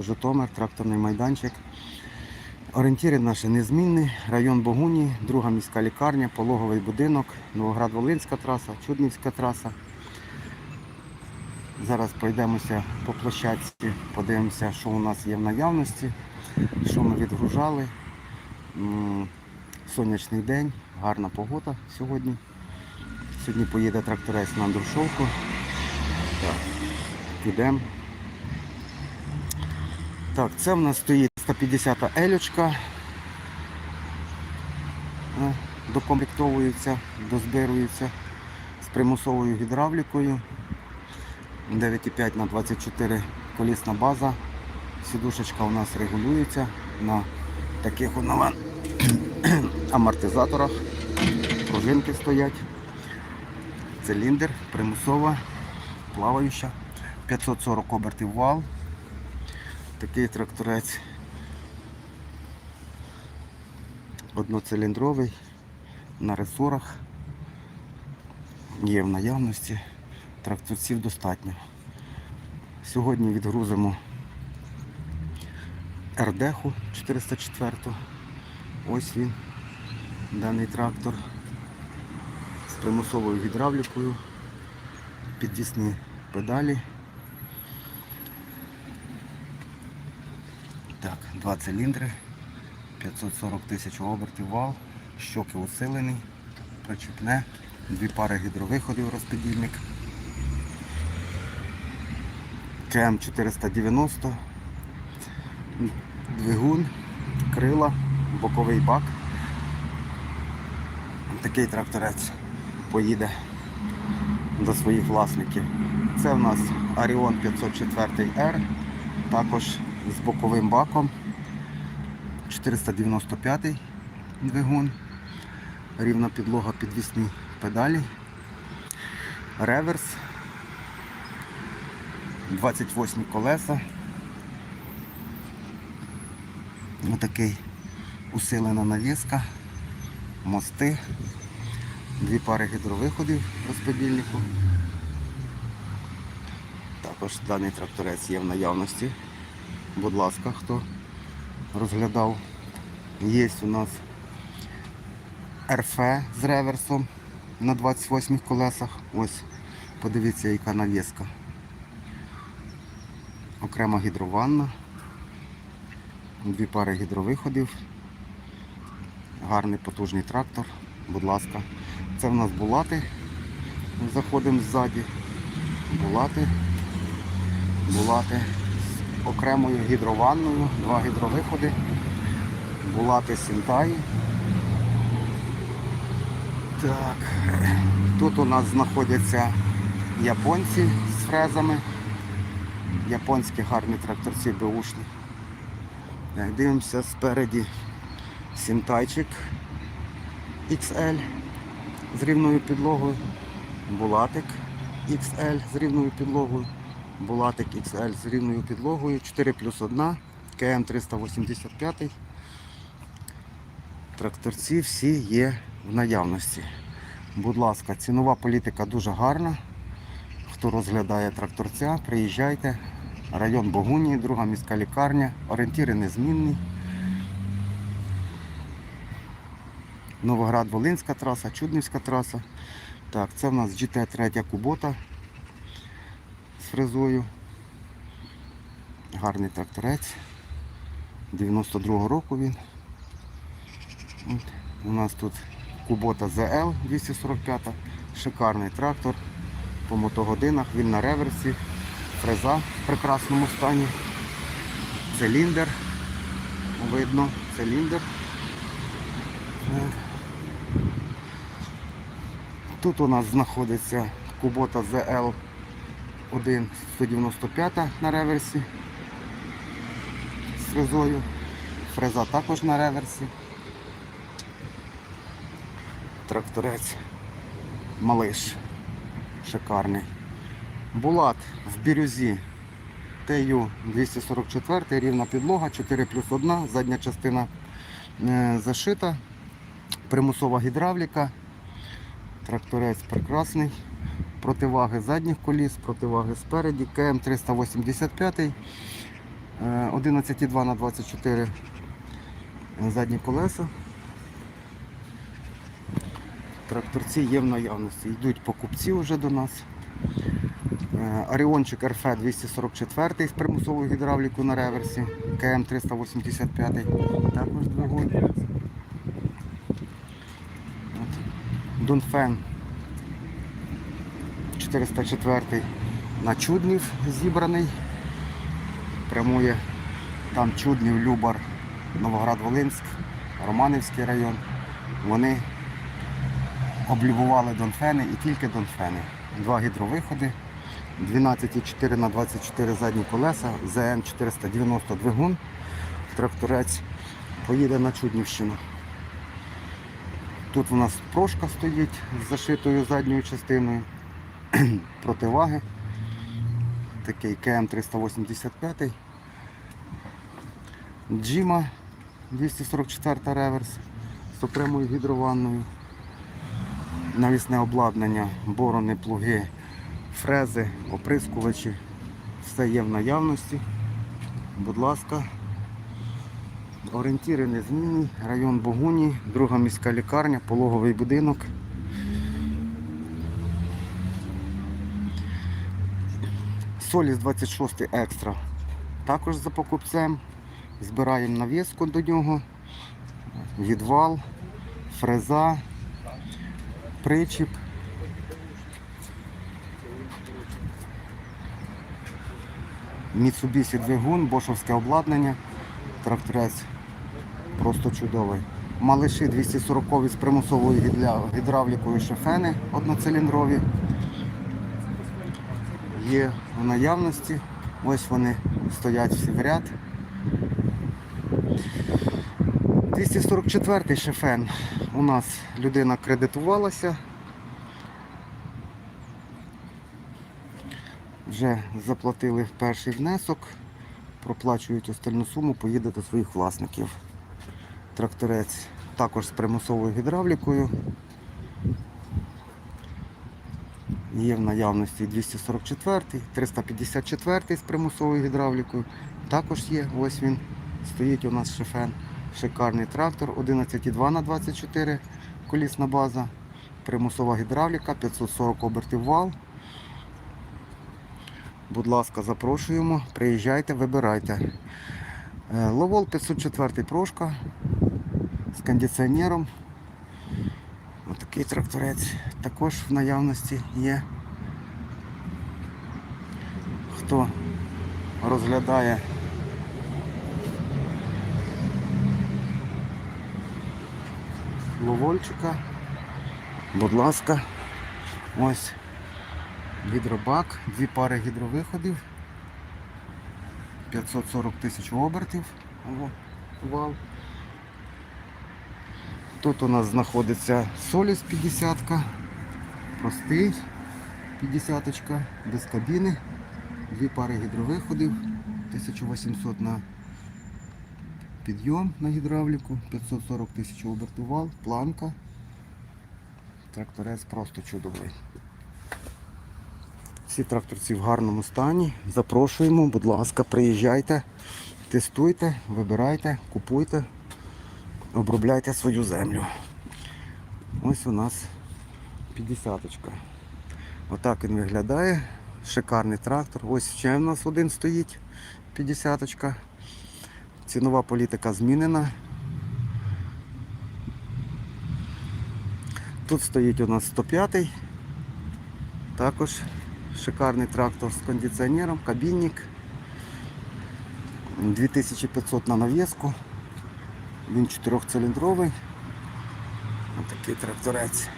Житомир, тракторний майданчик. Орієнтіри наші незмінні. Район Богуні, друга міська лікарня, пологовий будинок, Новоград-Волинська траса, Чуднівська траса. Зараз пройдемося по площадці, подивимося, що у нас є в наявності, що ми відгружали. Сонячний день, гарна погода сьогодні. Сьогодні поїде тракторець на Андрушовку. Підемо. Так, це в нас стоїть 150 елючка. Е, Докомплектовується, дозбирується з примусовою гідравлікою. 9,5 на 24 колісна база. Сідушечка у нас регулюється на таких от амортизаторах. Пружинки стоять. Циліндр, примусова, плаваюча. 540 обертів вал. Такий тракторець одноциліндровий на ресорах. Є в наявності. Тракторців достатньо. Сьогодні відгрузимо РДХу 404. Ось він, даний трактор з примусовою гідравлікою, підвісні педалі. Так, два циліндри, 540 тисяч обертів вал, щоки усилений, причепне, дві пари гідровиходів розподільник. КМ 490, двигун, крила, боковий бак. Такий тракторець поїде до своїх власників. Це в нас Аріон 504R, також з боковим баком. 495 двигун, рівна підлога, підвісні педалі, реверс, 28 колеса. Отакий усилена навіска, мости, дві пари гідровиходів розподільнику. Також даний тракторець є в наявності. Будь ласка, хто розглядав. Є у нас РФ з реверсом на 28 колесах. Ось, подивіться, яка навіска. Окрема гідрованна. Дві пари гідровиходів. Гарний потужний трактор. Будь ласка. Це в нас булати. Заходимо ззаді. Булати. Булати окремою гідрованною, два гідровиходи. Булати Сінтай. Так. Тут у нас знаходяться японці з фрезами. Японські гарні тракторці беушні. Так, дивимося спереді Сінтайчик XL з рівною підлогою. Булатик XL з рівною підлогою. Булатик XL з рівною підлогою. 4 плюс 1, КМ 385. Тракторці всі є в наявності. Будь ласка, цінова політика дуже гарна. Хто розглядає тракторця, приїжджайте. Район Богунії, друга міська лікарня, орієнтіри незмінні. Новоград-Волинська траса, Чуднівська траса. Так, це в нас GT3 Кубота фрезою. Гарний тракторець. 92-го року він. От. У нас тут Кубота ZL 245, шикарний трактор по мотогодинах, він на реверсі, фреза в прекрасному стані, циліндр, видно, циліндр. Тут у нас знаходиться Кубота ZL 1 195 на реверсі з фрезою. Фреза також на реверсі. Тракторець малиш. Шикарний. Булат в бірюзі ТЮ 244, рівна підлога, 4 плюс 1, задня частина е, зашита, примусова гідравліка. Тракторець прекрасний. Противаги задніх коліс, противаги спереді, КМ 385. Е, 11,2 на 24 задні колеса. Тракторці є в наявності. Йдуть покупці вже до нас. Е, Оріончик РФ 244 з примусовою гідравлікою на реверсі. КМ 385 також двигун. Дунфен 404 на Чуднів зібраний. Прямує там Чуднів, Любар, Новоград-Волинськ, Романівський район. Вони облюбували донфени і тільки донфени. Два гідровиходи, 12,4 на 24 задні колеса, ЗН 490 двигун. Тракторець поїде на Чуднівщину. Тут у нас прошка стоїть з зашитою задньою частиною. Противаги. Такий КМ 385. Джима 244 реверс з окремою гідрованною. Навісне обладнання, борони, плуги, фрези, оприскувачі. Все є в наявності. Будь ласка. Орієнтіри незмінні, район Богуні, друга міська лікарня, пологовий будинок. Соліс 26 екстра. Також за покупцем. Збираємо навіску до нього, відвал, фреза, причіп. Mitsubishi двигун, бошовське обладнання, тракторець просто чудовий. Малиші 240 з примусовою гідравлікою шофени одноциліндрові. Є в наявності. Ось вони стоять всі в ряд. 244-й шефен. У нас людина кредитувалася. Вже заплатили перший внесок, проплачують остальну суму, поїде до своїх власників. Тракторець також з примусовою гідравлікою. Є в наявності 244, 354 з примусовою гідравлікою. Також є, ось він стоїть у нас шифен. Шикарний трактор, 11,2 на 24 колісна база, примусова гідравліка, 540 обертів вал. Будь ласка, запрошуємо, приїжджайте, вибирайте. Е, Ловол 504 прошка з кондиціонером. Отакий тракторець також в наявності є. Хто розглядає ловольчика, будь ласка, ось гідробак, дві пари гідровиходів, 540 тисяч обертів. Вал. Тут у нас знаходиться Соліс 50, простий 50 без кабіни, дві пари гідровиходів, 1800 на підйом на гідравліку, 540 тисяч обертів вал, планка. Тракторець просто чудовий. Всі тракторці в гарному стані. Запрошуємо, будь ласка, приїжджайте, тестуйте, вибирайте, купуйте обробляйте свою землю. Ось у нас 50-ка. Отак він виглядає. Шикарний трактор. Ось ще в нас один стоїть 50-ка. Цінова політика змінена. Тут стоїть у нас 105-й. Також шикарний трактор з кондиціонером, кабінник. 2500 на навіску. Він чотирьохциліндровий. Ось такий тракторець.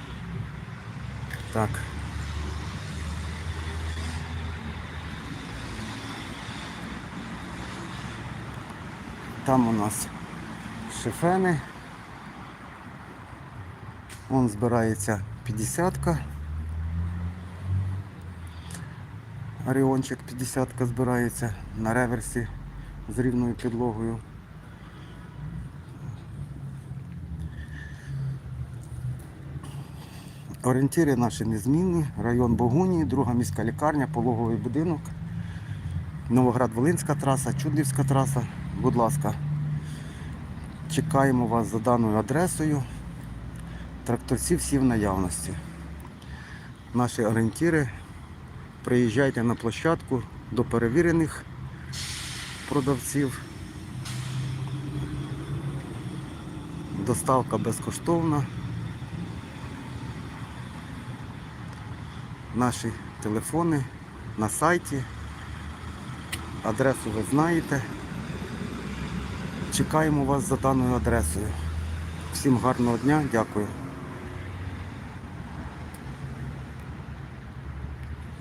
Так. Там у нас шифени. Вон збирається 50-ка. Оріончик 50-ка збирається на реверсі з рівною підлогою. Орієнтири наші незмінні. Район Богуні, друга міська лікарня, пологовий будинок. Новоград-Волинська траса, Чудлівська траса. Будь ласка, чекаємо вас за даною адресою. Тракторці всі в наявності. Наші орієнтіри. Приїжджайте на площадку до перевірених продавців. Доставка безкоштовна. Наші телефони на сайті. Адресу ви знаєте. Чекаємо вас за даною адресою. Всім гарного дня, дякую.